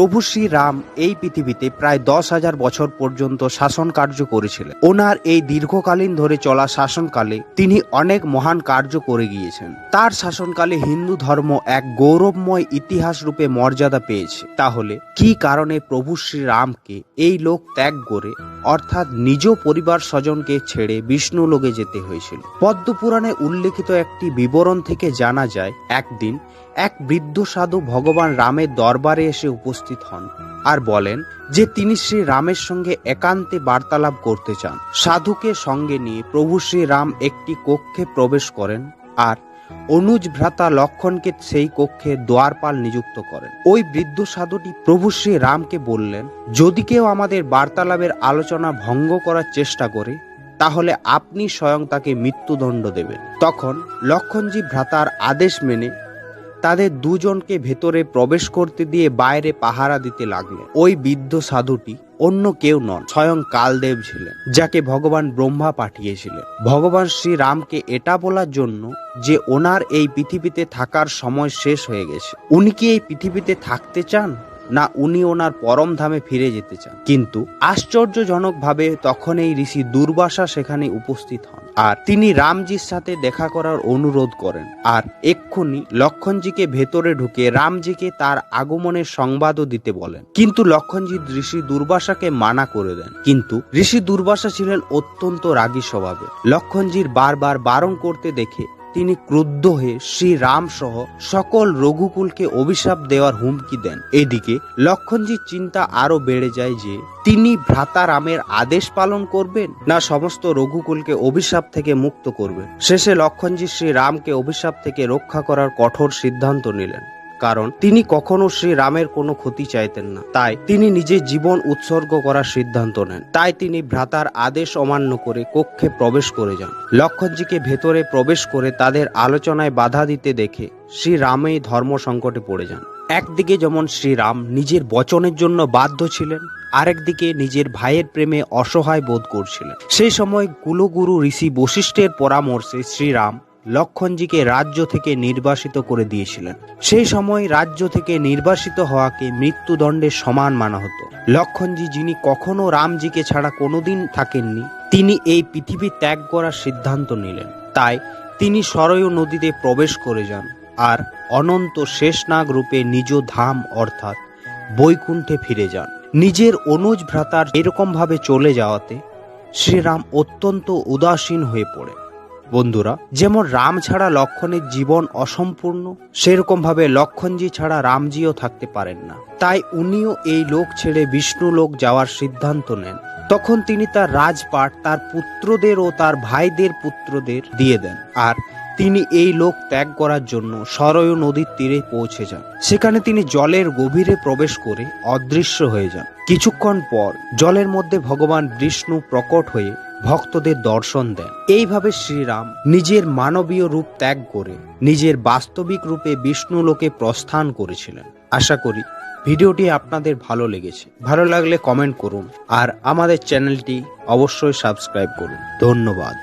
প্রভু শ্রী রাম এই পৃথিবীতে প্রায় দশ হাজার বছর পর্যন্ত শাসন কার্য করেছিলেন। ওনার এই দীর্ঘকালীন ধরে চলা শাসনকালে তিনি অনেক মহান কার্য করে গিয়েছেন। তার শাসনকালে হিন্দু ধর্ম এক গৌরবময় ইতিহাস রূপে মর্যাদা পেয়েছে। তাহলে কি কারণে প্রভু শ্রী রামকে এই লোক ত্যাগ করে অর্থাৎ নিজ পরিবার স্বজনকে ছেড়ে বিষ্ণু লোকে যেতে হয়েছিল। পদ্মপুরাণে উল্লেখিত একটি বিবরণ থেকে জানা যায়, একদিন এক বৃদ্ধ সাধু ভগবান রামের দরবারে এসে উপস্থিত হন আর বলেন যে তিনি শ্রী রামের সঙ্গে একান্তে বার্তালাপ করতে চান। সাধুকে সঙ্গে নিয়ে প্রভু শ্রী রাম একটি কক্ষে প্রবেশ করেন আর অনুজ ভ্রাতা লক্ষণকে সেই কক্ষে দ্বারপাল নিযুক্ত করেন। ওই বৃদ্ধ সাধুটি প্রভু শ্রী রামকে বললেন, যদি কেউ আমাদের বার্তালাপের আলোচনা ভঙ্গ করার চেষ্টা করে, তাহলে আপনি স্বয়ং তাকে মৃত্যুদণ্ড দেবেন। তখন লক্ষণজি ভ্রাতার আদেশ মেনে তাদের দুজনকে ভেতরে প্রবেশ করতে দিয়ে বাইরে পাহারা দিতে লাগলেন। ওই বৃদ্ধ সাধুটি অন্য কেউ নন, স্বয়ং কালদেব ছিলেন, যাকে ভগবান ব্রহ্মা পাঠিয়েছিলেন। ভগবান শ্রীরামকে এটা বলার জন্য যে ওনার এই পৃথিবীতে থাকার সময় শেষ হয়ে গেছে। উনি কি এই পৃথিবীতে থাকতে চান? না উনি ওনার পরম ধামে ফিরে যেতে চান। কিন্তু আশ্চর্যজনকভাবে তখন এই ঋষি দুর্বাসা সেখানে উপস্থিত হন। আর তিনি রামজির সাথে দেখা করার অনুরোধ করেন। আর এক্ষুনি লক্ষণজিকে ভেতরে ঢুকে রামজিকে তার আগমনের সংবাদও দিতে বলেন। কিন্তু লক্ষণজি ঋষি দুর্বাসাকে মানা করে দেন। কিন্তু ঋষি দুর্বাসা ছিলেন অত্যন্ত রাগী স্বভাবে লক্ষণজির বারবার বারণ করতে দেখে তিনি ক্রুদ্ধ হয়ে শ্রী রাম সহ সকল রঘুকুলকে অভিশাপ দেওয়ার হুমকি দেন। এদিকে লক্ষণজির চিন্তা আরও বেড়ে যায় যে, তিনি ভ্রাতা রামের আদেশ পালন করবেন না সমস্ত রঘুকুলকে অভিশাপ থেকে মুক্ত করবেন? শেষে লক্ষণজি শ্রী রামকে অভিশাপ থেকে রক্ষা করার কঠোর সিদ্ধান্ত নিলেন। কারণ তিনি কখনো শ্রী রামের কোনো ক্ষতি চাইতেন না। তাই তিনি নিজের জীবন উৎসর্গ করার সিদ্ধান্ত নেন। তাই তিনি ভ্রাতার আদেশ অমান্য করে কক্ষে প্রবেশ করে যান। লক্ষণজিকে ভেতরে প্রবেশ করে তাদের আলোচনায় বাধা দিতে দেখে শ্রী রামেই ধর্ম সংকটে পড়ে যান। একদিকে যেমন শ্রীরাম নিজের বচনের জন্য বাধ্য ছিলেন, আরেকদিকে নিজের ভাইয়ের প্রেমে অসহায় বোধ করছিলেন। সেই সময় কুলগুরু ঋষি বশিষ্ঠের পরামর্শে শ্রীরাম লক্ষণজিকে রাজ্য থেকে নির্বাসিত করে দিয়েছিলেন। সেই সময় রাজ্য থেকে নির্বাসিত হওয়াকে মৃত্যুদণ্ডের সমান মানা হতো। লক্ষণজি, যিনি কখনো রামজিকে ছাড়া কোনোদিন থাকেননি, তিনি এই পৃথিবী ত্যাগ করার সিদ্ধান্ত নিলেন। তাই তিনি সরয়ু নদীতে প্রবেশ করে যান আর অনন্ত শেষনাগ রূপে নিজ ধাম অর্থাৎ বৈকুণ্ঠে ফিরে যান। নিজের অনুজ ভ্রাতার এরকম ভাবে চলে যাওয়াতে শ্রীরাম অত্যন্ত উদাসীন হয়ে পড়ে। বন্ধুরা, যেমন রাম ছাড়া লক্ষণের জীবন অসম্পূর্ণ, সেরকম ভাবে লক্ষণজি ছাড়া রামজিও থাকতে পারেন না। তাই উনিও এই লোক ছেড়ে বিষ্ণু লোক যাওয়ার সিদ্ধান্ত নেন। তখন তিনি তার রাজপাট, তার পুত্রদের ও তার ভাইদের পুত্রদের দিয়ে দেন আর তিনি এই লোক ত্যাগ করার জন্য সরয় নদীর তীরে পৌঁছে যান। সেখানে তিনি জলের গভীরে প্রবেশ করে অদৃশ্য হয়ে যান। কিছুক্ষণ পর জলের মধ্যে ভগবান বিষ্ণু প্রকট হয়ে ভক্তদের দর্শন দেন। এইভাবে শ্রীরাম নিজের মানবীয় রূপ ত্যাগ করে নিজের বাস্তবিক রূপে বিষ্ণু লোকে প্রস্থান করেছিলেন। আশা করি ভিডিওটি আপনাদের ভালো লেগেছে। ভালো লাগলে কমেন্ট করুন আর আমাদের চ্যানেলটি অবশ্যই সাবস্ক্রাইব করুন। ধন্যবাদ।